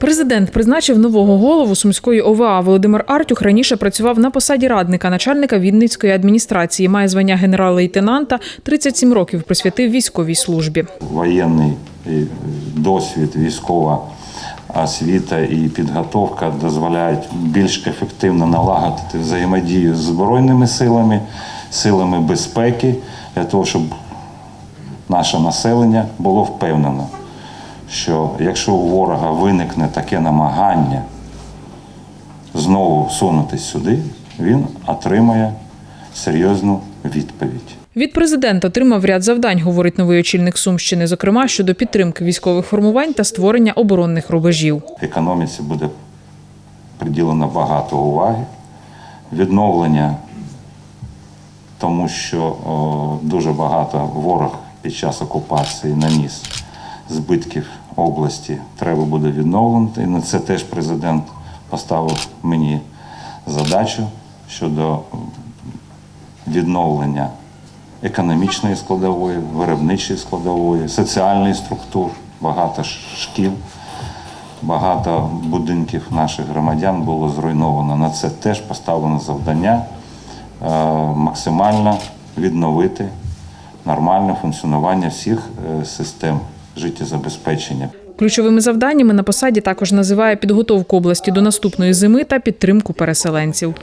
Президент призначив нового голову сумської ОВА. Володимир Артюх раніше працював на посаді радника начальника Вінницької адміністрації. Має звання генерал-лейтенанта. 37 років присвятив військовій службі. воєнний е, досвід, військова освіта і підготовка дозволяють більш ефективно налагодити взаємодію з збройними силами, силами безпеки для того, щоб наше населення було впевнено, що якщо у ворога виникне таке намагання знову сунутись сюди, він отримає серйозну відповідь. Від президента отримав ряд завдань, говорить новий очільник Сумщини, зокрема щодо підтримки військових формувань та створення оборонних рубежів. економіці буде приділено багато уваги. Відновлення, тому що о, дуже багато ворог під час окупації наніс збитків області, треба буде відновлено. І на це теж президент поставив мені задачу щодо відновлення економічної складової, виробничої складової, соціальної структур, багато шкіл. Багато будинків наших громадян було зруйновано. На це теж поставлено завдання е, максимально відновити нормальне функціонування всіх е, систем життєзабезпечення. Ключовими завданнями на посаді також називає підготовку області до наступної зими та підтримку переселенців.